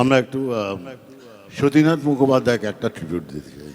আমরা একটু সতীনাথ মুখোপাধ্যায়কে একটা ট্রিবিউট দিতে চাই।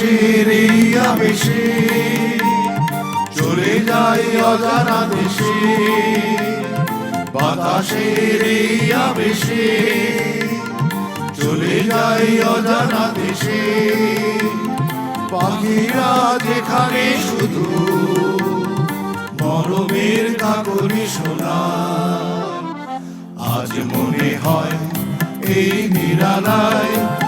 এই আবেশে চলে যায় অজানা দেশে। বাতাসের আবেশে। চলে যায় অজানা দেশে। পাখিরা যেখানে শুধু মরমের কাকলি শোনা। আজ মনে হয় এই নিরালায়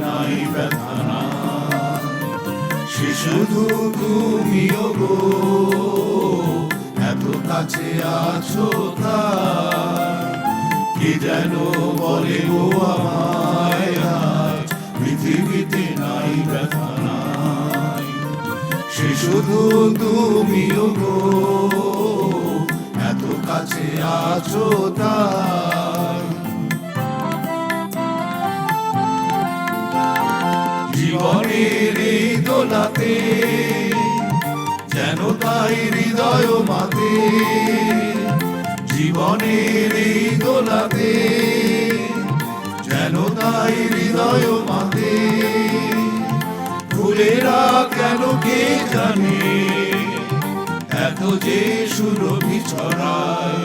নাই ব্যথা। নাই। সে শুধু তুমিও গো, এত কাছে আছো তাই। কি যেন বলে গো আমায় পৃথিবীতে নাই ব্যথা নাই। সে শুধু তুমিও গো, এত কাছে আছো তাই। তাই হৃদয় মাতে, জীবনের এই দোলাতে, যেন তাই হৃদয় মাতে। ফুলেরা কেন কে জানে? এত যে সুরভি ছড়ায়,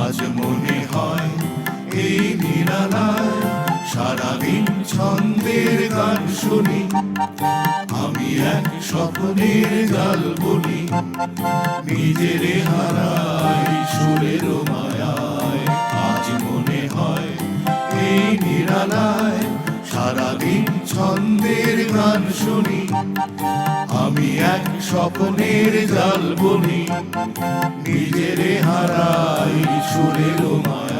আজ মনে হয় এই নিরালায় সারাদিন ছন্দের গান শুনি। এক স্বপ্নের গাল বলি, নিজের হারাই সুরের মায়ায়। আজ মনে হয় এই নিরালায় সারাদিন ছন্দের গান শুনি। আমি এক স্বপ্নের জাল বলি, নিজের হারাই সুরের মায়ায়।